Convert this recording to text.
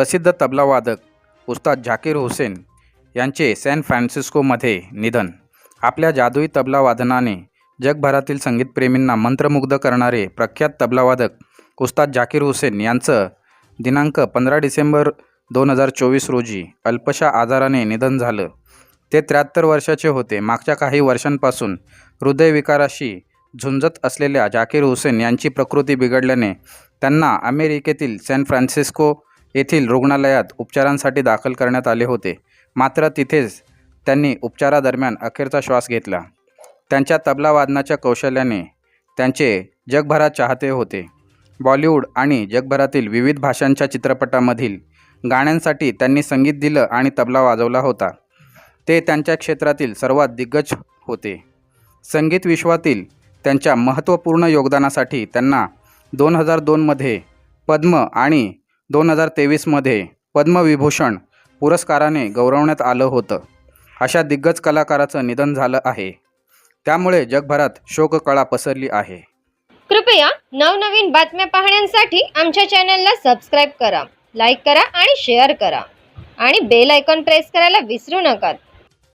प्रसिद्ध तबलावादक उस्ताद झाकीर हुसेन यांचे सॅन फ्रान्सिस्कोमध्ये निधन. आपल्या जादुई तबलावादनाने जगभरातील संगीतप्रेमींना मंत्रमुग्ध करणारे प्रख्यात तबलावादक उस्ताद झाकीर हुसेन यांचं दिनांक पंधरा डिसेंबर दोन हजार चोवीस रोजी अल्पशा आजाराने निधन झालं. ते त्र्याहत्तर वर्षाचे होते. मागच्या काही वर्षांपासून हृदयविकाराशी झुंजत असलेल्या जाकीर हुसेन यांची प्रकृती बिघडल्याने त्यांना अमेरिकेतील सॅन फ्रान्सिस्को येथील रुग्णालयात उपचारांसाठी दाखल करण्यात आले होते. मात्र तिथेच त्यांनी उपचारादरम्यान अखेरचा श्वास घेतला. त्यांच्या तबला वादनाच्या कौशल्याने त्यांचे जगभरात चाहते होते. बॉलिवूड आणि जगभरातील विविध भाषांच्या चित्रपटामधील गाण्यांसाठी त्यांनी संगीत दिलं आणि तबला वाजवला होता. ते त्यांच्या क्षेत्रातील सर्वात दिग्गज होते. संगीत विश्वातील त्यांच्या महत्त्वपूर्ण योगदानासाठी त्यांना दोन हजार दोनमध्ये पद्म आणि दोन हजार तेवीसमध्ये पद्मविभूषण पुरस्काराने गौरवण्यात आलं होतं. अशा दिग्गज कलाकाराचं निधन झालं आहे. त्यामुळे जगभरात शोककळा पसरली आहे. कृपया नवनवीन बातम्या पाहण्यासाठी आमच्या चॅनलला सबस्क्राईब करा लाईक करा आणि शेअर करा. आणि बेल आयकॉन प्रेस करायला विसरू नका.